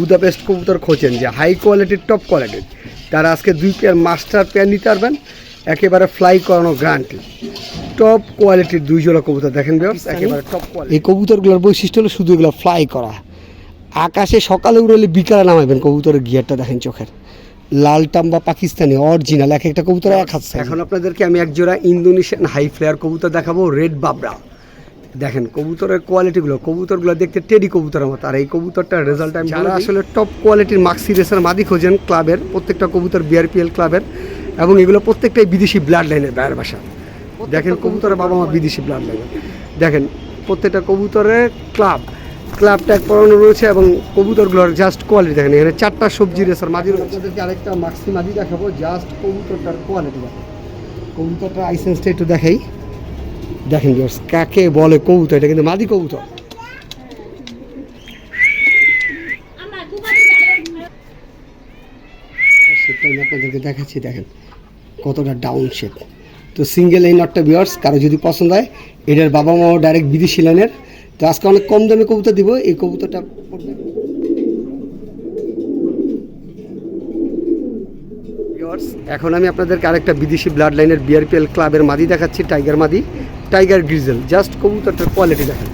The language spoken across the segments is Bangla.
বুদাপেস্ট কবুতর খোঁজেন যে হাই কোয়ালিটির টপ কোয়ালিটির তারা আজকে দুই পেয়ার মাস্টার পেয়ার নিতে পারবেন একেবারে ফ্লাই করানো গ্রান্টি টপ কোয়ালিটির দুই জোড়া কবুতর দেখেন একেবারে টপ কোয়ালিটি এই কবুতরগুলোর বৈশিষ্ট্য হলো শুধু এগুলো ফ্লাই করা। আকাশে সকালে উড়লে বিকালে নামাবেন কবুতরের গিয়ারটা দেখেন চোখের। লাল টাম্বা পাকিস্তানি অরিজিনাল এক একটা কবুতর এক হাত এখন আপনাদেরকে আমি এক জোড়া ইন্দোনেশিয়ান হাই ফ্লেয়ার কবুতর দেখাবো রেড বাবরা। দেখেন কবুতরের কোয়ালিটিগুলো কবুতরগুলো দেখতে টেডি কবুতরের মতো। আর এই কবুতরটার রেজাল্ট আমি যারা আসলে টপ কোয়ালিটির মাক্সি রেসার মাদি খোঁজেন ক্লাবের প্রত্যেকটা কবুতর বিআরপিএল ক্লাবের এবং এগুলো প্রত্যেকটাই বিদেশি ব্লাড লাইনের বাইরের বাসা। দেখেন কবুতরের বাবা মা বিদেশি ব্লাড লাইনের দেখেন প্রত্যেকটা কবুতরের ক্লাব ক্লাব ট্যাগ পরানো রয়েছে এবং কবুতরগুলোর জাস্ট কোয়ালিটি দেখেন এখানে চারটা সবজি রেসার মাদি রয়েছে। আপনাদেরকে আরেকটা মাক্সি মাদি দেখাবো জাস্ট কবুতরটার কোয়ালিটি দেখেন কবুতরটার আইসেন্সটা একটু দেখাই। দেখেন ভিউয়ার্স কাকে বলে কবুতর? এটা কিন্তু মাদি আমি আপনাদেরকে দেখাচ্ছি, দেখেন কতটা ডাউন শেপ তো সিঙ্গেল এই নটটা ভিউয়ার্স কারও যদি পছন্দ হয়, এটার বাবা মাও ডাইরেক্ট বিদেশি লাইনের তো আজকে অনেক কম দামে কবুতর দিব, এই কবুতরটা পড়বে। এখন আমি আপনাদেরকে আরেকটা বিদেশি ব্লাড লাইনের বিআরপিএল ক্লাবের মাদি দেখাচ্ছি টাইগার মাদি। টাইগার গ্রিজেল জাস্ট কবুতরটার কোয়ালিটি দেখেন।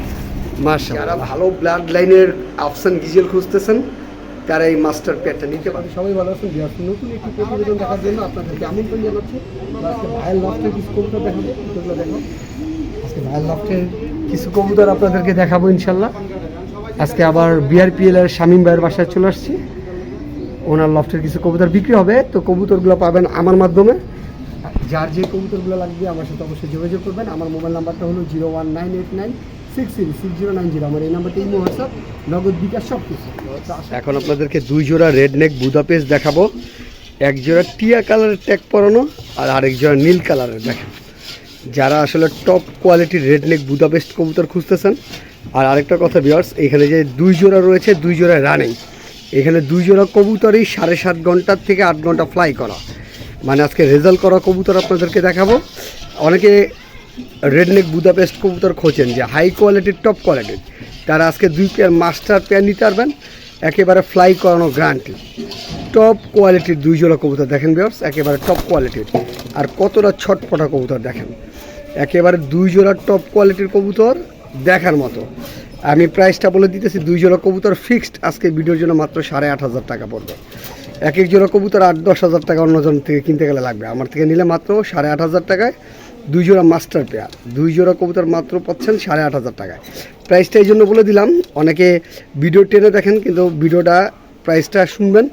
মাসা যারা ভালো ব্লাড লাইনের অপশন গিজেল খুঁজতেছেন তারা এই মাস্টার প্যাডটা নিতে পারে। সবাই ভালো আছেন? ভিউয়ার্স, নতুন একটি প্রতিবেদন দেখার জন্য আপনাদেরকে আমন্ত্রণ জানাচ্ছি। আজকে ভাইয়ের লফটের কিছু কবুতর দেখাবো দেখো আজকে ভাইয়ের লফটের কিছু কবুতর আপনাদেরকে দেখাবো ইনশাল্লাহ আজকে আবার বিআরপিএল এর শামীম ভাইয়ের বাসায় চলে আসছি। ওনার লফটের কিছু কবুতর বিক্রি হবে তো কবুতরগুলো পাবেন আমার মাধ্যমে। যার যে কবুতরগুলো লাগবে আমার সাথে অবশ্যই যোগাযোগ করবেন। আমার মোবাইল নাম্বারটা হলো zero one nine eight nine six three six zero nine zero. আমার এই নাম্বারটা ইমো, হোয়াটসঅ্যাপ, নগদ বিকাশ সব কিছু। এখন আপনাদেরকে দুই জোড়া রেড নেক বুদাপেস দেখাবো। এক জোড়া টিয়া কালারের ট্যাগ পরানো আর আরেক জোড়া নীল কালারের দেখেন। যারা আসলে টপ কোয়ালিটির রেড নেক বুদাপেস্ট কবুতর খুঁজতেছেন, আর আরেকটা কথা বিয়ার্স এখানে যে দুই জোড়া রয়েছে, দুই জোড়া রানিং এখানে দুই জোড়া কবুতরই সাড়ে সাত ঘণ্টার থেকে আট ঘণ্টা ফ্লাই করা। মানে আজকে রেজাল্ট করা কবুতর আপনাদেরকে দেখাবো। অনেকে রেড রেডনেক বুদাপেস্ট কবুতর খোঁজেন যে হাই কোয়ালিটির টপ কোয়ালিটির তারা আজকে দুই পেয়ার মাস্টার পেয়ার নিতে পারবেন। একেবারে ফ্লাই করানো গ্রান্টি টপ কোয়ালিটির দুই জোড়া কবুতর দেখেন বিয়ার্স একেবারে টপ কোয়ালিটির আর কতটা ছটপটা কবুতর দেখেন। একেবারে দুই জোড়া টপ কোয়ালিটির কবুতর দেখার মতো। আমি প্রাইসটা বলে দিতেছি দুই জোড়া কবুতর ফিক্সড আজকে ভিডিওর জন্য মাত্র সাড়ে আট হাজার টাকা পড়বে। এক এক জোড়া কবুতর আট, দশ হাজার টাকা অন্যজন থেকে কিনতে গেলে লাগবে। আমার থেকে নিলে মাত্র সাড়ে আট হাজার টাকায় দুই জোড়া মাস্টার পেয়ার। দুই জোড়া কবুতর মাত্র পাচ্ছেন সাড়ে আট হাজার টাকায়। প্রাইসটা এই জন্য বলে দিলাম, অনেকে ভিডিও টেনে দেখেন, কিন্তু ভিডিওটা, প্রাইসটা শুনবেন।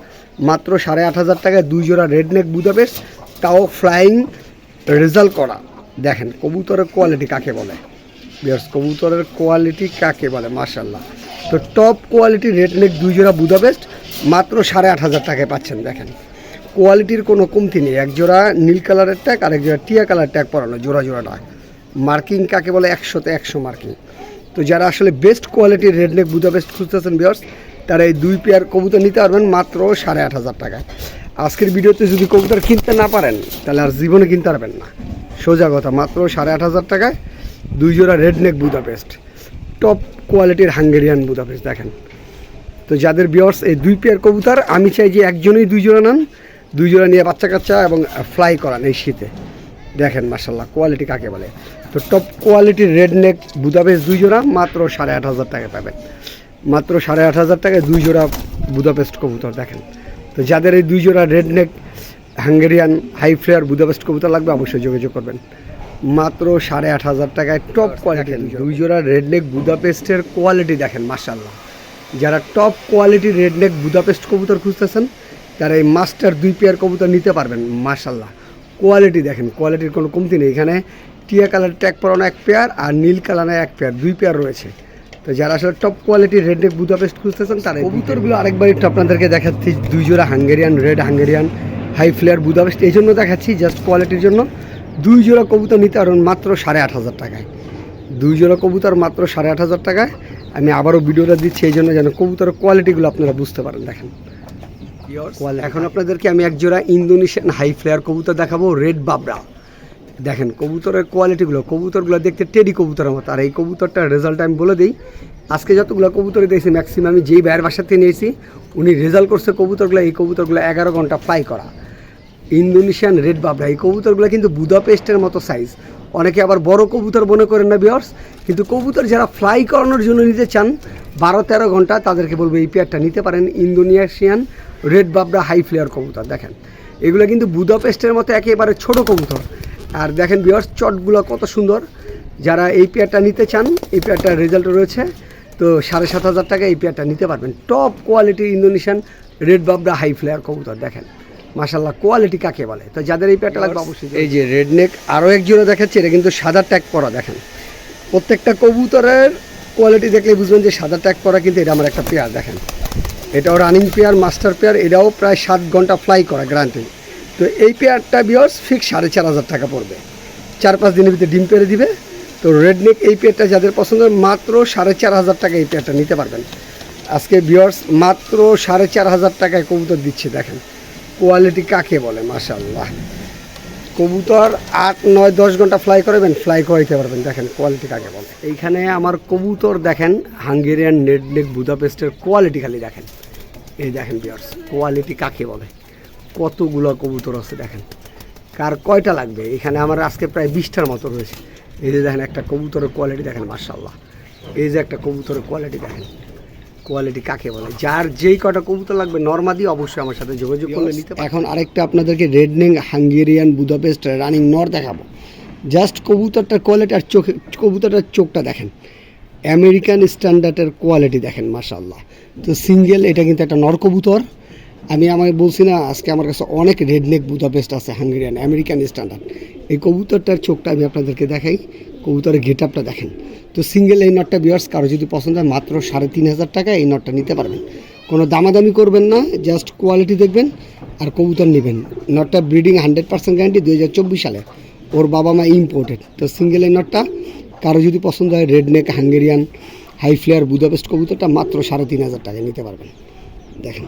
মাত্র সাড়ে আট হাজার টাকায় দুই জোড়া রেডনেক বুদাবেস তাও ফ্লাইং রেজাল্ট করা। দেখেন, কবুতরের কোয়ালিটি কাকে বলে? বিয়ার্স, কবুতরের কোয়ালিটি কাকে বলে? মার্শাল্লাহ তো টপ কোয়ালিটি রেডনেক দুই জোড়া বুদাবেস্ট মাত্র সাড়ে আট হাজার টাকায় পাচ্ছেন, দেখেন। কোয়ালিটির কোনো কমতি নেই। এক জোড়া নীল কালারের ট্যাগ আর এক জোড়া টিয়া কালার ট্যাগ পরানো জোড়া জোড়াটা। মার্কিং কাকে বলে? একশোতে একশো মার্কিং। তো যারা আসলে বেস্ট কোয়ালিটির রেডনেক বুদাবেস্ট খুঁজতেছেন বিয়ার্স তারা এই দুই পেয়ার কবুতর নিতে পারবেন মাত্র সাড়ে আট হাজার টাকায়। আজকের ভিডিওতে যদি কবুতর কিনতে না পারেন, তাহলে আর জীবনে কিনতে পারবেন না। সোজা কথা, মাত্র সাড়ে আট হাজার টাকায় দুই জোড়া রেডনেক বুদাপেস্ট টপ কোয়ালিটির হাঙ্গেরিয়ান বুদাপেস্ট দেখেন। তো যাদের বিয়ার্স এই দুই পেয়ার কবুতর আমি চাই যে একজনেই দুই জোড়া নেন দুই জোড়া নিয়ে বাচ্চা কাচ্চা এবং ফ্লাই করান এই শীতে। দেখেন মার্শাল্লাহ কোয়ালিটি কাকে বলে। তো টপ কোয়ালিটির রেডনেক বুদাপেস্ট দুই জোড়া মাত্র সাড়ে আট হাজার টাকা পাবেন। মাত্র সাড়ে আট হাজার টাকায় দুই জোড়া বুদাপেস্ট কবুতর দেখেন। তো যাদের এই দুই জোড়া red neck Hungarian high flyer Budapest কবুতর লাগবে অবশ্যই যোগাযোগ করবেন। মাত্র সাড়ে আট হাজার টাকায় টপ কোয়ালিটির দুই জোড়া রেডনেক বুদাপেস্টের কোয়ালিটি দেখেন মার্শাল্লাহ যারা টপ কোয়ালিটির রেডনেক বুদাপেস্ট কবুতর খুঁজতেছেন, তারা এই মাস্টার দুই পেয়ার কবুতর নিতে পারবেন মার্শাল্লাহ কোয়ালিটি দেখেন কোয়ালিটির কোনো কমতি নেই। এখানে টিয়া কালার ট্যাগ পরানো এক পেয়ার আর নীল কালারের এক পেয়ার দুই পেয়ার রয়েছে। তো যারা আসলে টপ কোয়ালিটির রেড নেক বুদাপেস্ট খুঁজতেছেন, তারা কবুতরগুলো আরেকবার একটু আপনাদেরকে দেখাচ্ছি। দুই জোড়া Hungarian red Hungarian high flyer Budapest এই জন্য দেখাচ্ছি জাস্ট কোয়ালিটির জন্য। দুই জোড়া কবুতর নিতে পারবেন মাত্র সাড়ে আট হাজার টাকায়। দুই জোড়া কবুতর মাত্র সাড়ে আট হাজার টাকায়। আমি আবারও ভিডিওটা দিচ্ছি এই জন্য যেন কবুতরের কোয়ালিটিগুলো আপনারা বুঝতে পারেন দেখেন। এখন আপনাদেরকে আমি এক জোড়া ইন্দোনেশিয়ান হাই ফ্লেয়ার কবুতর দেখাবো রেড বাবরা। দেখেন কবুতরের কোয়ালিটিগুলো কবুতরগুলো দেখতে টেডি কবুতরের মতো। আর এই কবুতরটার রেজাল্ট আমি বলে দিই আজকে যতগুলো কবুতর দিয়েছি ম্যাক্সিমাম আমি যেই ভাইয়ের বাসা থেকে নিয়েছি উনি রেজাল্ট করছে কবুতরগুলো এই কবুতরগুলো এগারো ঘণ্টা ফ্লাই করা। ইন্দোনেশিয়ান রেড বাবরা এই কবুতরগুলো কিন্তু বুদাপেস্টের মতো সাইজ অনেকে আবার বড় কবুতর মনে করেন না বিয়ার্স কিন্তু কবুতর যারা ফ্লাই করানোর জন্য নিতে চান বারো তেরো ঘণ্টা তাদেরকে বলব এই পেয়ারটা নিতে পারেন। ইন্দোনেশিয়ান রেড বাবরা হাই ফ্লেয়ার কবুতর, দেখেন। এগুলো কিন্তু বুদাপেস্টের মতো একেবারে ছোট কবুতর। আর দেখেন বিয়ার্স চটগুলো কত সুন্দর। যারা এই পেয়ারটা নিতে চান, এই পেয়ারটার রেজাল্ট রয়েছে, তো সাড়ে সাত হাজার টাকা এই পেয়ারটা নিতে পারবেন। টপ কোয়ালিটির ইন্দোনেশিয়ান রেড বাবরা হাই ফ্লেয়ার কবুতর, দেখেন। মাশাল্লাহ কোয়ালিটি কাকে বলে? তো যাদের এই পেয়ারটা লাগবে অবশ্যই এই যে রেড নেক আরও এক জোড়া দেখাচ্ছে এটা কিন্তু সাদা ট্যাগ করা দেখেন। প্রত্যেকটা কবুতরের কোয়ালিটি দেখলে বুঝবেন যে সাদা ট্যাগ করা কিন্তু এটা আমার একটা পেয়ার দেখেন। এটাও রানিং পেয়ার মাস্টার পেয়ার এটাও প্রায় সাত ঘণ্টা ফ্লাই করা গ্যারান্টি তো এই পেয়ারটা বিয়ার্স ফিক্স সাড়ে চার হাজার টাকা পড়বে। চার পাঁচ দিনের ভিতরে ডিম পেরে দিবে। তো রেডনেক এই পেয়ারটা যাদের পছন্দ মাত্র সাড়ে চার হাজার টাকা এই পেয়ারটা নিতে পারবেন। আজকে বিয়ার্স মাত্র সাড়ে চার হাজার টাকায় কবুতর দিচ্ছে দেখেন। কোয়ালিটি কাকে বলে মাশাল্লাহ কবুতর আট, নয়, দশ ঘণ্টা ফ্লাই করবেন ফ্লাই করাইতে পারবেন। দেখেন কোয়ালিটি কাকে বলে। এইখানে আমার কবুতর দেখেন হাঙ্গেরিয়ান নেডনেক বুদাপেস্টের কোয়ালিটি খালি দেখেন। এই দেখেন বিয়ার্স কোয়ালিটি কাকে বলে। কতগুলো কবুতর আছে দেখেন। কার কয়টা লাগবে? এখানে আমার আজকে প্রায় বিশটার মতো রয়েছে। এই যে দেখেন একটা কবুতরের কোয়ালিটি দেখেন মার্শাল্লাহ এই যে একটা কবুতরের কোয়ালিটি দেখেন। কোয়ালিটি কাকে বলে? যার যেই কটা কবুতর লাগবে নর্মাদি অবশ্যই আমার সাথে যোগাযোগ করলে নিতে এখন আরেকটা আপনাদেরকে রেডনিং হাঙ্গেরিয়ান বুদাপেস্ট রানিং নর দেখাবো। জাস্ট কবুতরটার কোয়ালিটি আর চোখে কবুতরটার চোখটা দেখেন। আমেরিকান স্ট্যান্ডার্ডের কোয়ালিটি দেখেন মাশাল্লাহ তো সিঙ্গেল এটা কিন্তু একটা নর কবুতর। আমি আমাকে বলছি না আজকে আমার কাছে অনেক রেডনেক বুদাপেস্ট আছে হাঙ্গেরিয়ান আমেরিকান স্ট্যান্ডার্ড এই কবুতরটার চোখটা আমি আপনাদেরকে দেখাই। কবুতরের গেট আপটা দেখেন। তো সিঙ্গেল এই নটটা বিয়ার্স কারও যদি পছন্দ হয় মাত্র সাড়ে তিন হাজার টাকা এই নটটা নিতে পারবেন। কোনো দামাদামি করবেন না জাস্ট কোয়ালিটি দেখবেন আর কবুতর নেবেন। নটটা ব্রিডিং হান্ড্রেড পার্সেন্ট গ্যারান্টি দুই হাজার চব্বিশ সালে। ওর বাবা মা ইম্পোর্টেড তো সিঙ্গেল এই নটটা, কারও যদি পছন্দ হয় red neck Hungarian high flyer Budapest কবুতরটা মাত্র সাড়ে তিন হাজার টাকায় নিতে পারবেন। দেখেন।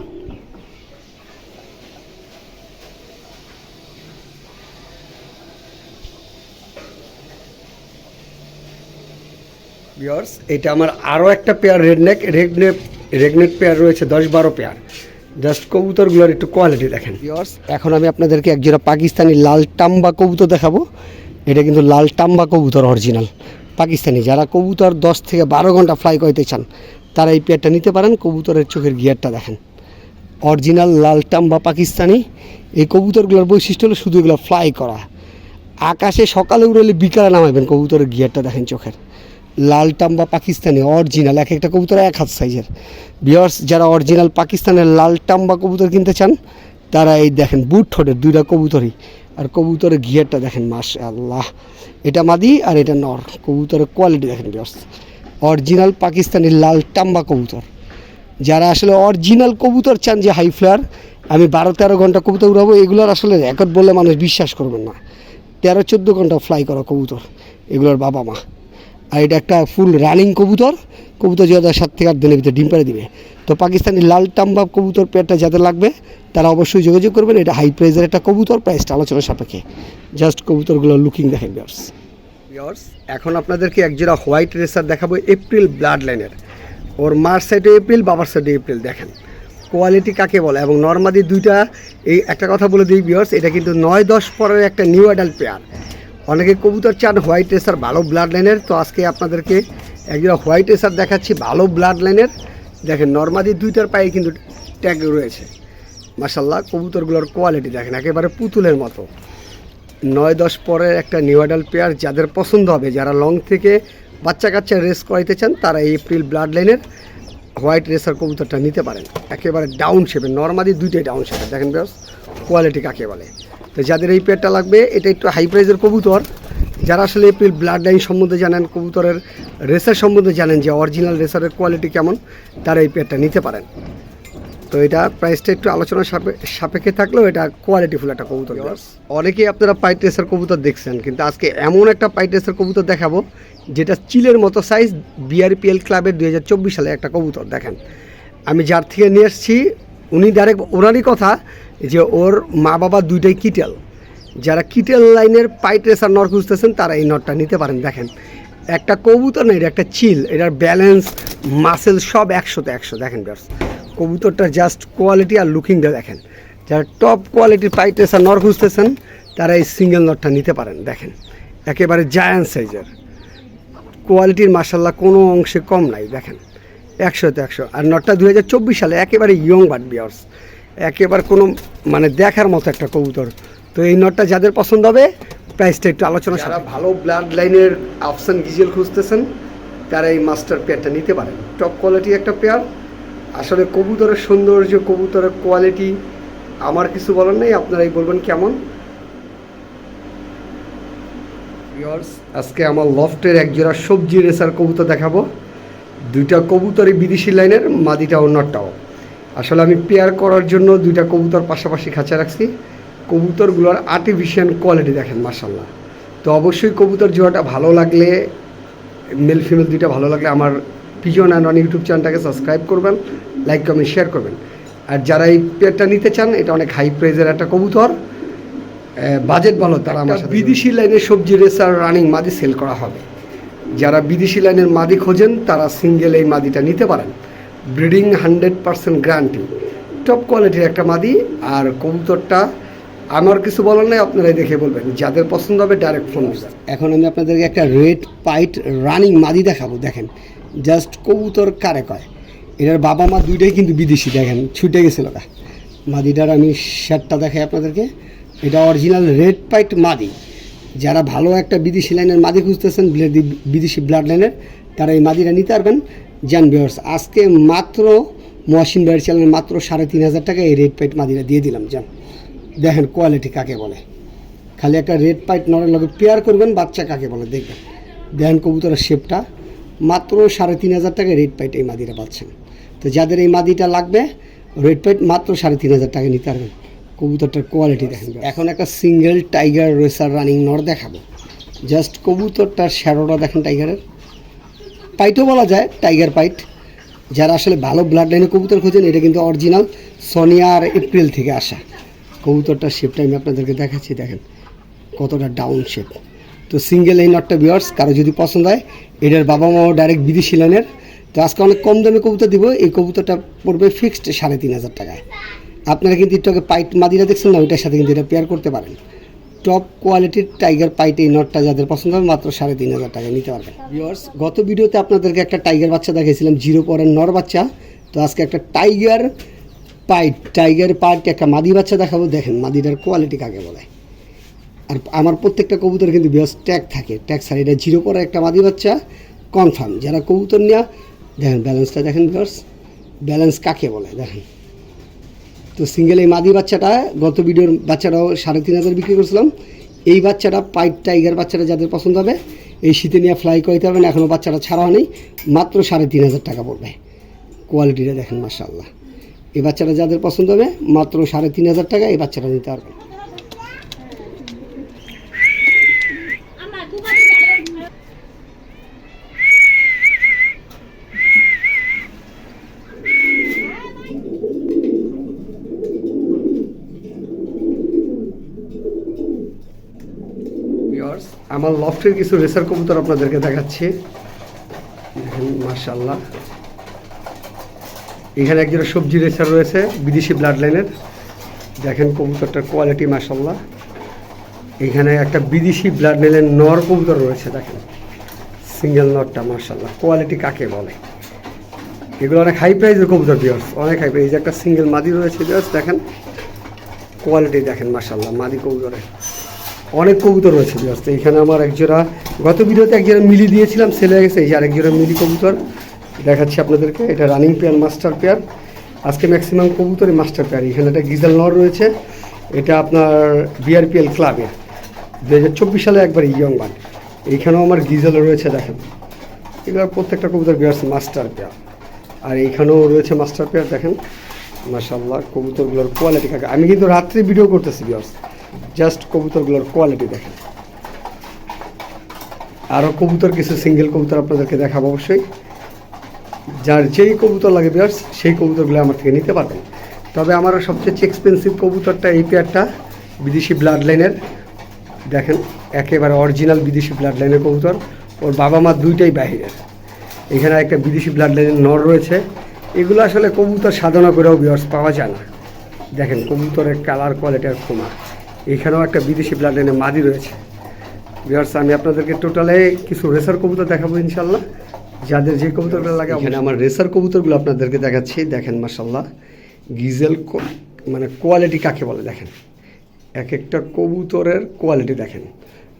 ভিওর্স এটা আমার আরও একটা pair redneck redneck redneck pair রয়েছে, দশ বারো পেয়ার জাস্ট কবুতরগুলোর একটু কোয়ালিটি দেখেন। ভিওর্স এখন আমি আপনাদেরকে একজোড়া পাকিস্তানি লাল টাম্বা কবুতর দেখাবো। এটা কিন্তু লাল টাম্বা কবুতর অরিজিনাল পাকিস্তানি, যারা কবুতর দশ থেকে বারো ঘণ্টা ফ্লাই করতে চান, তারা এই পেয়ারটা নিতে পারেন, কবুতরের চোখের গিয়ারটা দেখেন। অরিজিনাল লাল টাম্বা পাকিস্তানি, এই কবুতরগুলোর বৈশিষ্ট্য হলো শুধু এগুলো ফ্লাই করা। আকাশে সকালে উড়লে বিকালে নামাবেন, কবুতরের গিয়ারটা দেখেন চোখের। লাল টাম্বা পাকিস্তানি অরিজিনাল এক একটা কবুতর এক হাত সাইজের বিয়ার্স যারা অরিজিনাল পাকিস্তানের লাল টাম্বা কবুতর কিনতে চান, তারা এই দেখেন বুট ঠোঁটের দুইটা কবুতরই। আর কবুতরের ঘিয়ারটা দেখেন মাস আল্লাহ এটা মাদি আর এটা নর। কবুতরের কোয়ালিটি দেখেন বিয়ার্স অরিজিনাল পাকিস্তানি লাল টাম্বা কবুতর। যারা আসলে অরিজিনাল কবুতর চান যে হাই ফ্লায়ার আমি বারো তেরো ঘণ্টা কবুতর উড়াবো, এগুলোর আসলে রেকর্ড বললে মানুষ বিশ্বাস করবেন না। তেরো চোদ্দ ঘণ্টা ফ্লাই করা কবুতর, এগুলোর বাবা মা আর এটা একটা ফুল রানিং কবুতর। কবুতর যাদের সাত থেকে আট দিনের ভিতরে ডিম পেড়ে দিবে। তো পাকিস্তানি লাল টাম্বা কবুতর পেয়ারটা যাদের লাগবে, তারা অবশ্যই যোগাযোগ করবেন। এটা হাই প্রাইজের একটা কবুতর প্রাইসটা আলোচনা সাপেক্ষে। জাস্ট কবুতরগুলো লুকিং দেখেন বিয়ার্স বিয়ার্স এখন আপনাদেরকে একজোড়া হোয়াইট রেসার দেখাবো এপ্রিল ব্লাড লাইনের ওর মার সাইডে এপ্রিল বাবার সাইডে এপ্রিল দেখেন। কোয়ালিটি কাকে বলে? এবং নর্মাদি দুইটা, এই একটা কথা বলে দিই বিয়ার্স এটা কিন্তু নয় দশ পরের একটা নিউ অ্যাডাল্ট পেয়ার অনেকে কবুতর চান হোয়াইট রেসার, ভালো ব্লাড লাইনের তো আজকে আপনাদেরকে একজোড়া হোয়াইট রেসার দেখাচ্ছি, ভালো ব্লাড লাইনের দেখেন, নর্মাদি দুইটার পায়ে কিন্তু ট্যাগ রয়েছে। মাসাল্লাহ কবুতরগুলোর কোয়ালিটি দেখেন, একেবারে পুতুলের মতো। নয় দশ পরের একটা নিউ অ্যাডাল পেয়ার যাদের পছন্দ হবে, যারা লং থেকে বাচ্চা কাচ্চা রেস করাইতে চান, তারা এপ্রিল ব্লাড লাইনের হোয়াইট রেসার কবুতরটা নিতে পারেন। একেবারে ডাউন শেপের নর্মালি দুইটাই ডাউন শেপে দেখেন বেশ কোয়ালিটি কাকে বলে? তো যাদের এই পেয়ারটা লাগবে, এটা একটু হাই প্রাইজের কবুতর। যারা আসলে এপ্রিল ব্লাড লাইন সম্বন্ধে জানেন, কবুতরের রেসার সম্বন্ধে জানেন যে অরিজিনাল রেসারের কোয়ালিটি কেমন, তারা এই পেয়ারটা নিতে পারেন। তো এটা প্রাইসটা একটু আলোচনা সাপে- সাপেক্ষে থাকলেও এটা কোয়ালিটিফুল একটা কবুতর। অনেকেই আপনারা পাইট রেসার কবুতর দেখছেন, কিন্তু আজকে এমন একটা পাইট রেসার কবুতর দেখাবো, যেটা চিলের মতো সাইজ বিআরপিএল ক্লাবের দুই হাজার চব্বিশ সালে একটা কবুতর, দেখেন। আমি যার থেকে নিয়ে এসেছি, উনি ডাইরেক্ট ওনারই কথা যে ওর মা বাবা দুইটাই কিটেল। যারা কিটেল লাইনের পাইট রেসার নর খুঁজতেছেন, তারা এই নটটা নিতে পারেন। দেখেন, একটা কবুতর না, এটা একটা চিল, এটার ব্যালেন্স মাসেল সব একশোতে একশো। দেখেন বিয়ার্স কবুতরটা জাস্ট কোয়ালিটি আর লুকিংটা দেখেন। যারা টপ কোয়ালিটির পাইটেস আর নর খুঁজতেছেন, তারা এই সিঙ্গেল নটটা নিতে পারেন। দেখেন, একেবারে জায়ান্ট সাইজের কোয়ালিটির মার্শাল্লাহ কোনো অংশে কম নাই। দেখেন, একশোতে একশো। আর নটটা দু হাজার চব্বিশ সালে একেবারে ইয়ং বার্ড বিয়ার্স একেবারে কোনো মানে দেখার মতো একটা কবুতর। তো এই নটটা যাদের পছন্দ হবে প্রাইসটা একটু আলোচনা যারা ভালো ব্লাড লাইনের অপশান গিজেল খুঁজতেছেন তারা এই মাস্টার পেয়ারটা নিতে পারেন। টপ কোয়ালিটি একটা পেয়ার আসলে কবুতরের সৌন্দর্য কবুতরের কোয়ালিটি আমার কিছু বলার নেই আপনারাই বলবেন কেমন। আজকে আমার লফটের একজোড়া সবজি রেসার কবুতর দেখাবো। দুইটা কবুতরই বিদেশি লাইনের মাদিটা ও নটটাও। আসলে আমি পেয়ার করার জন্য দুইটা কবুতর পাশাপাশি খাঁচা রাখছি। কবুতরগুলোর আর্টিফিশিয়াল কোয়ালিটি দেখেন মার্শাল্লাহ তো অবশ্যই কবুতর জোড়াটা ভালো লাগলে মেল ফিমেল দুইটা ভালো লাগলে আমার পিজন অ্যান্ড অন ইউটিউব চ্যানেলটাকে সাবস্ক্রাইব করবেন লাইক কমেন্ট শেয়ার করবেন। আর যারা এই পেয়ারটা নিতে চান এটা অনেক হাই প্রাইজের একটা কবুতর। বাজেট ভালো তারা আমার সাথে বিদেশি লাইনের সবজি রেসার রানিং মাদি সেল করা হবে। যারা বিদেশি লাইনের মাদি খোঁজেন তারা সিঙ্গেল এই মাদিটা নিতে পারেন। Breeding hundred percent guarantee. Top কোয়ালিটির একটা মাদি আর কবুতরটা আমার কিছু বলার নাই, আপনারাই দেখে বলবেন। যাদের পছন্দ হবে ডাইরেক্ট ফোন এখন আমি আপনাদেরকে একটা রেড পাইট রানিং মাদি দেখাবো, দেখেন। জাস্ট কবুতর কারে কয়? এটার বাবা মা দুইটাই কিন্তু বিদেশি, দেখেন, ছুটে গেছিল গা মাদিটার আমি শার্টটা দেখাই আপনাদেরকে। এটা অরিজিনাল রেড পাইট মাদি। যারা ভালো একটা বিদেশি লাইনের মাদি খুঁজতেছেন, বিদেশি ব্লাড লাইনের তারা এই মাদিটা নিতে পারবেন। জান ভিউয়ার্স আজকে মাত্র মহসিন ভাইয়ের চ্যানেলে মাত্র সাড়ে তিন হাজার টাকা এই রেড পাইট মাদিটা দিয়ে দিলাম যান দেখেন কোয়ালিটি কাকে বলে। খালি একটা রেড পাইট নরের লগে পেয়ার করবেন বাচ্চা কাকে বলে দেখবেন। দেখেন কবুতরের শেপটা মাত্র সাড়ে তিন হাজার টাকায় রেড পাইট এই মাদিটা পাচ্ছেন। তো যাদের এই মাদিটা লাগবে রেড পাইট মাত্র সাড়ে তিন হাজার টাকা নিতে পারবেন। কবুতরটার কোয়ালিটি দেখেন এখন একটা সিঙ্গেল টাইগার রেসার রানিং নর দেখাবো। জাস্ট কবুতরটার শ্যাডোটা দেখেন টাইগারের পাইটও বলা যায় টাইগার পাইট যারা আসলে ভালো ব্লাড লাইনে কবুতর খোঁজেন, এটা কিন্তু অরিজিনাল সোনিয়া আর এপ্রিল থেকে আসা। কবুতরটার শেপটা আমি আপনাদেরকে দেখাচ্ছি, দেখেন, কতটা ডাউন শেপ তো সিঙ্গেল এই নটটা বিয়ার্স কারও যদি পছন্দ হয়, এটার বাবা মাও ডাইরেক্ট বিদেশি লাইনের তো আজকে অনেক কম দামে কবুতর দিব, এই কবুতরটা পড়বে ফিক্সড সাড়ে তিন হাজার টাকায়। আপনারা কিন্তু একটু আগে পাইট মাদিরা দেখছেন না, ওইটার সাথে কিন্তু এটা পেয়ার করতে পারেন। টপ কোয়ালিটির টাইগার পাইট এই নটটা যাদের পছন্দ হবে, মাত্র সাড়ে তিন হাজার টাকা নিতে পারবেন। ভিউয়ার্স গত ভিডিওতে আপনাদেরকে একটা টাইগার বাচ্চা দেখিয়েছিলাম, জিরো পরের নর বাচ্চা। তো আজকে একটা টাইগার পাইট টাইগার পাইট একটা মাদি বাচ্চা দেখাবো। দেখেন, মাদিটার কোয়ালিটি কাকে বলে। আর আমার প্রত্যেকটা কবুতর কিন্তু বিয়াস ট্যাগ থাকে। ট্যাগ ছাড়া এটা জিরো পরে একটা মাদি বাচ্চা। কনফার্ম যারা কবুতর নেওয়া দেখেন ব্যালেন্সটা দেখেন বিয়ার্স ব্যালেন্স কাকে বলে, দেখেন। তো সিঙ্গেল এই মাদি বাচ্চাটা, গত ভিডিওর বাচ্চাটাও সাড়ে তিন হাজার বিক্রি করছিলাম। এই বাচ্চাটা পাইট টাইগার বাচ্চাটা যাদের পছন্দ হবে, এই শীতে নিয়ে ফ্লাই করতে হবে না এখনও বাচ্চাটা ছাড়া হয়নি, মাত্র সাড়ে তিন হাজার টাকা পড়বে। কোয়ালিটিটা দেখেন মার্শাল্লাহ এই বাচ্চাটা যাদের পছন্দ হবে, মাত্র সাড়ে তিন হাজার টাকা এই বাচ্চাটা নিতে পারবেন ভিউয়ার্স আমার লফটের কিছু রেসার কবুতর আপনাদেরকে দেখাচ্ছি। মার্শাল্লাহ এখানে একজন সবজি রেসার রয়েছে, বিদেশি ব্লাড লাইনের দেখেন কবুতরটার কোয়ালিটি মার্শাল্লাহ এখানে একটা বিদেশি ব্লাড লাইনের নর কবুতর রয়েছে, দেখেন। সিঙ্গেল নরটা মার্শাল্লাহ কোয়ালিটি কাকে বলে? এগুলো অনেক হাই প্রাইসের কবুতর ভিউয়ার্স অনেক হাই যে একটা সিঙ্গেল মাদি রয়েছে ভিউয়ার্স দেখেন। কোয়ালিটি দেখেন মার্শাল্লাহ মাদি কবুতরের। অনেক কবুতর রয়েছে বিয়াস তো এইখানে আমার একজোড়া গত ভিডিওতে একজোড়া মিলি দিয়েছিলাম, সেলে গেছে, এই যে আরেকজোড়া মিলি কবুতর। দেখাচ্ছি আপনাদেরকে, এটা রানিং পেয়ার মাস্টার পেয়ার আজকে ম্যাক্সিমাম কবুতরই মাস্টার পেয়ার এখানে একটা গিজাল নর রয়েছে, এটা আপনার বিআরপিএল ক্লাবের দু হাজার চব্বিশ সালে একবার ইয়ং বান এইখানেও আমার গিজালও রয়েছে, দেখেন। এগুলোর প্রত্যেকটা কবুতর বিয়ার্স মাস্টার পেয়ার আর এইখানেও রয়েছে মাস্টার পেয়ার দেখেন। মাশাল্লাহ কবুতরগুলোর কোয়ালিটি থাকে আমি কিন্তু রাত্রে ভিডিও করতেছি বিয়ার্স জাস্ট কবুতরগুলোর কোয়ালিটি দেখেন। আরও কবুতর, কিছু সিঙ্গেল কবুতর আপনাদেরকে দেখাবো অবশ্যই। যার যেই কবুতর লাগে বিয়ার্স সেই কবুতরগুলো আমার থেকে নিতে পারবেন। তবে আমার সবচেয়ে এক্সপেন্সিভ কবুতরটা এই পেয়ারটা বিদেশি ব্লাড লাইনের দেখেন, একেবারে অরিজিনাল বিদেশি ব্লাড লাইনের কবুতর। ওর বাবা মা দুইটাই বাহিরের। এখানে একটা বিদেশি ব্লাড লাইনের নর রয়েছে। এগুলো আসলে কবুতর সাধনা করেও বিয়ার্স পাওয়া যায় না। দেখেন, কবুতরের কালার কোয়ালিটি আর ক্ষমা। এখানেও একটা বিদেশি ব্লাড মাদি রয়েছে। বিয়ার্স আমি আপনাদেরকে টোটালে কিছু রেসার কবুতর দেখাবো ইনশাল্লাহ যাদের যে কবুতরগুলো লাগে এখানে আমার রেসার কবুতরগুলো আপনাদেরকে দেখাচ্ছি দেখেন মাসাল্লাহ গিজেল কো- মানে কোয়ালিটি কাকে বলে দেখেন? এক একটা কবুতরের কোয়ালিটি দেখেন।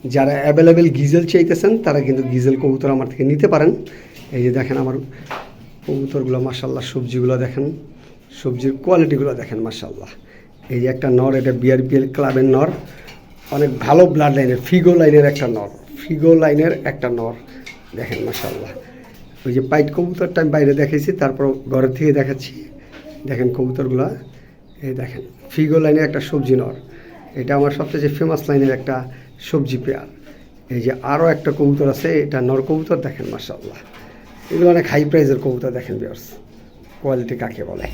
যারা অ্যাভেলেবেল গিজেল চাইতেছেন তারা কিন্তু গিজেল কবুতর আমার থেকে নিতে পারেন। এই যে দেখেন আমার কবুতরগুলো মাসাল্লাহ সবজিগুলো দেখেন। সবজির কোয়ালিটিগুলো দেখেন মাসাল্লাহ এই যে একটা নর, এটা বিআরপিএল ক্লাবের নর। অনেক ভালো ব্লাড লাইনের ফিগো লাইনের একটা নর ফিগো লাইনের একটা নর। দেখেন মাসাল্লাহ ওই যে পাইট কবুতরটা আমি বাইরে দেখেছি তারপর ঘরের থেকে দেখাচ্ছি। দেখেন কবুতরগুলো। এই দেখেন ফিগো লাইনের একটা সবজি নর। এটা আমার সবচেয়ে ফেমাস লাইনের একটা সবজি পেয়ার। এই যে আরও একটা কবুতর আছে, এটা নর কবুতর, দেখেন মাসাল্লাহ এগুলো অনেক হাই প্রাইজের কবুতর, দেখেন বিয়ার্স কোয়ালিটি কাকে বলে?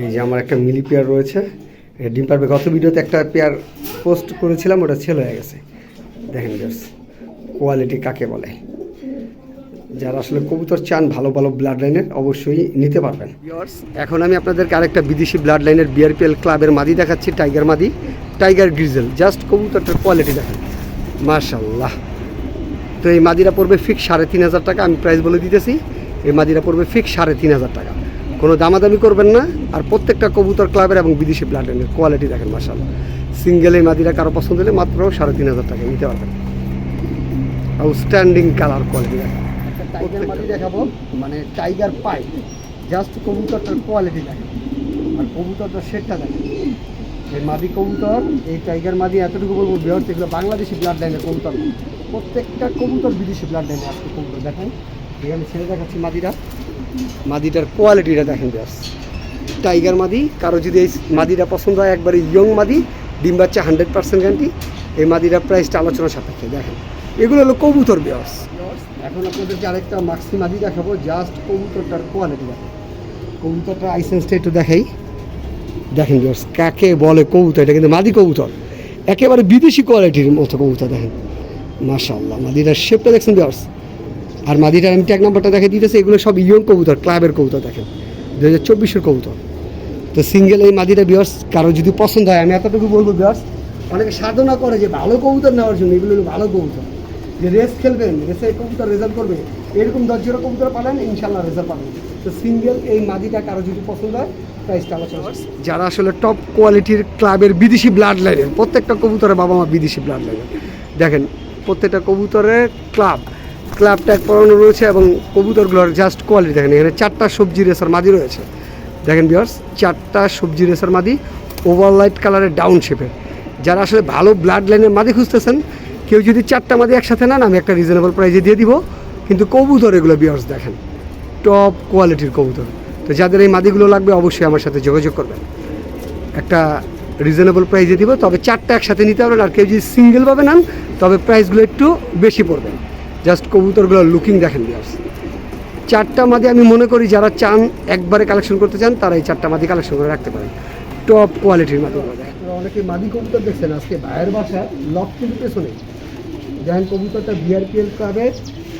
এই যে আমার একটা মিলি পেয়ার রয়েছে। ডিম পারবে। গত ভিডিওতে একটা পেয়ার পোস্ট করেছিলাম ওটা ছেলে হয়ে গেছে। দেখেন বিয়ার্স কোয়ালিটি কাকে বলে? যারা আসলে কবুতর চান ভালো ভালো ব্লাড লাইনের অবশ্যই নিতে পারবেন। এখন আমি আপনাদেরকে আরেকটা বিদেশি ব্লাড লাইনের বিআরপিএল ক্লাবের মাদি দেখাচ্ছি টাইগার মাদি টাইগার গ্রিজেল জাস্ট কবুতরটার কোয়ালিটি দেখেন। মাশাল্লাহ তো এই মাদিরা পড়বে ফিক্স সাড়ে তিন হাজার টাকা আমি প্রাইস বলে দিতেছি। এই মাদিরা পড়বে ফিক্স সাড়ে তিন হাজার টাকা। কোনো দামাদামি করবেন না। আর প্রত্যেকটা কবুতর ক্লাবের এবং বিদেশি লাইনের কোয়ালিটি দেখেন মাশাল্লাহ সিঙ্গেল মাদিরা কারও পছন্দ হলে মাত্র সাড়ে তিন হাজার টাকা নিতে পারবেন। আউটস্ট্যান্ডিং কালার কোয়ালিটি দেখেন। টাইগার মাদি দেখাবো। মানে টাইগার পাই জাস্ট কবুতরটার কোয়ালিটি দেখেন। আর কবুতরটার শেডটা দেখেন। এই মাদি কবুতর, এই টাইগার মাদি, এতটুকু বলব বিহার এগুলো বাংলাদেশি ব্লাড লাইনের কবুতর প্রত্যেকটা কবুতর বিদেশি ব্লাড লাইনে আজকে কবুতর দেখেন এখানে ছেড়ে দেখাচ্ছি মাদিরা মাদিটার কোয়ালিটিটা দেখেন ব্যাস টাইগার মাদি, কারও যদি এই মাদিটা পছন্দ হয়, একবারে ইয়ং মাদি, ডিম বাচ্চা হান্ড্রেড পার্সেন্ট গ্যারান্টি এই মাদিটার প্রাইসটা আলোচনা সাপেক্ষে, দেখেন। এগুলো হলো কবুতর ব্যাস। এখন আপনাদেরকে আরেকটা মাক্সি মাদি দেখাবো জাস্ট কবুতরটার কোয়ালিটি দেখেন। কবুতরটার আইসেন্সটা একটু দেখাই। দেখেন ভিউয়ার্স কাকে বলে কবুতর, এটা কিন্তু মাদি কবুতর। একেবারে বিদেশি কোয়ালিটির মতো কবুতর, দেখেন। মাশাআল্লাহ, মাদিটার শেপটা দেখছেন ভিউয়ার্স আর মাদিটার আমি ট্যাগ নাম্বারটা দেখে দিতেছি, এগুলো সব ইয়ং কবুতর ক্লাবের কবুতর দেখেন। দু হাজার চব্বিশের কবুতর। তো সিঙ্গেল এই মাদিটা ভিউয়ার্স কারও যদি পছন্দ হয়, আমি এতটুকু বলব ভিউয়ার্স অনেকে সাধনা করে যে ভালো কবুতর নেওয়ার জন্য, এগুলো ভালো কবুতর। যে রেস খেলবেন রেসে কবুতর রেজাল্ট করবে, এরকম দশ জোড়া কবুতর পাবেন ইনশাল্লাহ রেজাল্ট পাবেন। তো সিঙ্গেল এই মাদিটা কারও যদি পছন্দ হয়। যারা আসলে টপ কোয়ালিটির ক্লাবের বিদেশি ব্লাড লাইনের প্রত্যেকটা কবুতরের বাবা মা বিদেশি ব্লাড লাইনের দেখেন, প্রত্যেকটা কবুতরের ক্লাব ক্লাব ট্যাগ পরানো রয়েছে এবং কবুতরগুলোর জাস্ট কোয়ালিটি দেখেন। এখানে চারটা সবজি রেসার মাদি রয়েছে। দেখেন বিয়ার্স চারটা সবজি রেসার মাদি ওভারলাইট কালারের ডাউন শেপের যারা আসলে ভালো ব্লাড লাইনের মাদি খুঁজতেছেন, কেউ যদি চারটা মাদি একসাথে নেন, আমি একটা রিজনেবল প্রাইজে দিয়ে দিব। কিন্তু কবুতর এগুলো বিয়ার্স দেখেন টপ কোয়ালিটির কবুতর। তো যাদের এই মাদিগুলো লাগবে, অবশ্যই আমার সাথে যোগাযোগ করবেন। একটা রিজনেবল প্রাইসে দিব, তবে চারটা একসাথে নিতে পারবেন। আর কেউ যদি সিঙ্গেলভাবে নেন, তবে প্রাইসগুলো একটু বেশি পড়বে। জাস্ট কবুতরগুলো লুকিং দেখেন বিয়ার্স চারটা মাদি আমি মনে করি যারা চান একবারে কালেকশন করতে চান, তারা এই চারটা মাদি কালেকশন করে রাখতে পারেন। টপ কোয়ালিটির মাদি। অনেকে মাদি কবুতর দেখছেন, আজকে ভাইয়ের বাসা লক কিন্তু পেছনে। দেখেন কবুতরটা বিআরপিএল ক্লাবের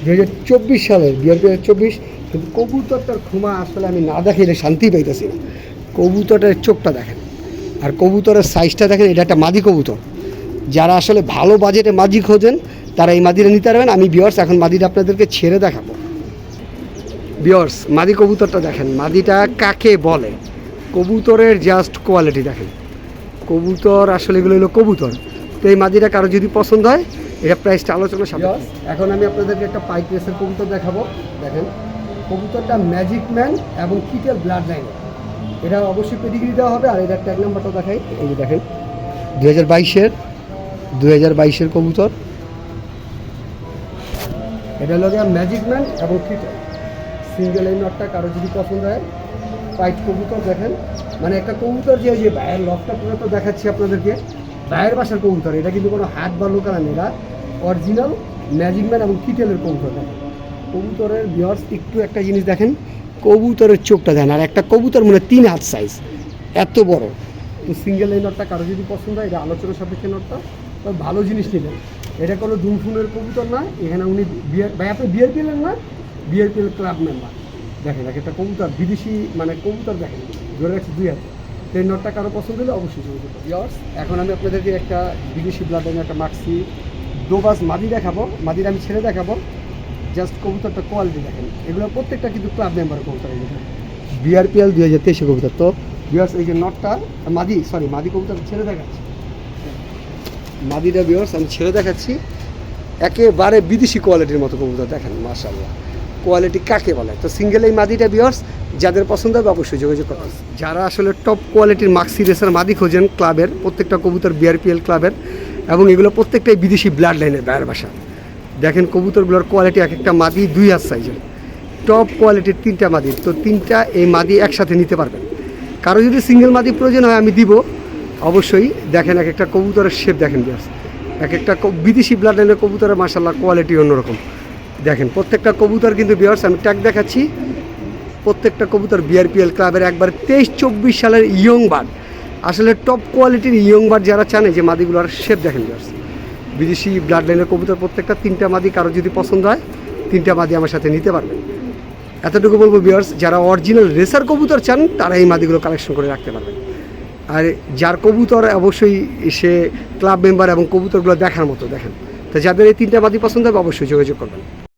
দু হাজার চব্বিশ সালের বিআরপিএল চব্বিশ। কিন্তু কবুতরটার ক্ষমা আসলে আমি না দেখি দেখাইলে শান্তি পাইতেছি না। কবুতরটার চোখটা দেখেন। আর কবুতরের সাইজটা দেখেন, এটা একটা মাদি কবুতর। যারা আসলে ভালো বাজেটে মাদি খোঁজেন তারা এই মাদিটা নিতে পারবেন। আমি বিয়র্স এখন মাদিটা আপনাদেরকে ছেড়ে দেখাবো। বিয়র্স মাদি কবুতরটা দেখেন। মাদিটা কাকে বলে? কবুতরের জাস্ট কোয়ালিটি দেখেন। কবুতর আসলে এগুলো হলো কবুতর। তো এই মাদিটা কারও যদি পছন্দ হয় এটা প্রাইসটা আলোচনা সাপেক্ষে। এখন আমি আপনাদেরকে একটা পাইপ রেসের কবুতর দেখাবো। দেখেন কবুতরটা ম্যাজিক ম্যান এবং কিটের ব্লাড লাইন এটা অবশ্যই পেডিগ্রি দেওয়া হবে আর এটা ট্যাগ নাম্বারটা দেখাই। এই যে দেখেন দু হাজার বাইশের দু হাজার বাইশের কবুতর। এটা হলো গিয়ে ম্যাজিক ম্যান এবং কিটের সিঙ্গেল এই নটটা কারও যদি পছন্দ হয় পাইট কবুতর দেখেন। মানে একটা কবুতর যে যে ভাইয়ের লকটা পুরো তো দেখাচ্ছি আপনাদেরকে। ভাইয়ের বাসার কবুতর, এটা কিন্তু কোনো হাত বা লোকাল না। এটা অরিজিনাল ম্যাজিক ম্যান এবং কিটেলের কবুতর দেখেন। কবুতরের বিয়ার্স একটু একটা জিনিস দেখেন। কবুতরের চোখটা দেন আর একটা কবুতর মানে তিন হাত সাইজ এত বড়। তো সিঙ্গেল এই নটটা কারও যদি পছন্দ হয়, এটা আলোচনা সাপেক্ষে নটটা ভালো জিনিস নেবেন এটা কোনো দুমফুনের কবুতর না এখানে উনি বিআর ভাই আপনি বিআরপিএল না? বিআরপিএল ক্লাব মেম্বার দেখেন এক একটা কবুতর বিদেশি মানে কবুতর দেখেন ধরে রাখছি দুই হাজার তো এই নটটা কারও পছন্দ হলে অবশ্যই যোগাযোগ Viewers, এখন আমি আপনাদেরকে একটা বিদেশি ব্লাড একটা মাক্সি দোবাস মাদি দেখাবো। মাদির আমি ছেড়ে দেখাবো। জাস্ট কবুতরটা কোয়ালিটি দেখেন। এগুলো প্রত্যেকটা কিন্তু ক্লাব মেম্বার কবুতর এগুলো বিআরপিএল দুই হাজার তেইশে কবুতর তো? বিয়ার্স এই যে নটটা মাদি সরি মাদি কবুতর ছেড়ে দেখাচ্ছি। মাদিটা বিয়ার্স আমি ছেড়ে দেখাচ্ছি। একেবারে বিদেশি কোয়ালিটির মতো কবুতর দেখেন মাশাল্লাহ কোয়ালিটি কাকে বলে? তো সিঙ্গেল এই মাদিটা বিয়ার্স যাদের পছন্দ হবে অবশ্যই যোগাযোগ করবেন যারা আসলে টপ কোয়ালিটির মাক্সি রেসার মাদি খোঁজেন, ক্লাবের, প্রত্যেকটা কবুতর বিআরপিএল ক্লাবের, এবং এগুলো প্রত্যেকটাই বিদেশি ব্লাড লাইনের বাইরের বাসা। দেখেন কবুতরগুলোর কোয়ালিটি এক একটা মাদি দুই হাত সাইজের টপ কোয়ালিটির তিনটা মাদি, তো তিনটা এই মাদি একসাথে নিতে পারবেন। কারও যদি সিঙ্গেল মাদি প্রয়োজন হয়, আমি দিব। অবশ্যই দেখেন এক একটা কবুতরের শেপ দেখেন বিয়ার্স এক একটা বিদেশি ব্লাড লাইনের কবুতরের মাসাল্লাহ কোয়ালিটি অন্যরকম। দেখেন, প্রত্যেকটা কবুতর কিন্তু বিয়ার্স আমি ট্যাগ দেখাচ্ছি। প্রত্যেকটা কবুতর বিআরপিএল ক্লাবের একবার তেইশ চব্বিশ সালের ইয়ং বার্ড আসলে টপ কোয়ালিটির ইয়ং বার্ড যারা চানে যে মাদিগুলোর শেপ দেখেন বিয়ার্স বিদেশি ব্লাড লাইনের কবুতর প্রত্যেকটা তিনটা মাদি কারও যদি পছন্দ হয়, তিনটা মাদি আমার সাথে নিতে পারবেন। এতটুকু বলব বিয়ার্স যারা অরিজিনাল রেসার কবুতর চান, তারা এই মাদিগুলো কালেকশন করে রাখতে পারবেন। আর যার কবুতর অবশ্যই সে ক্লাব মেম্বার এবং কবুতরগুলো দেখার মতো, দেখেন। তো যাদের এই তিনটা মাদি পছন্দ হবে, অবশ্যই যোগাযোগ করবেন।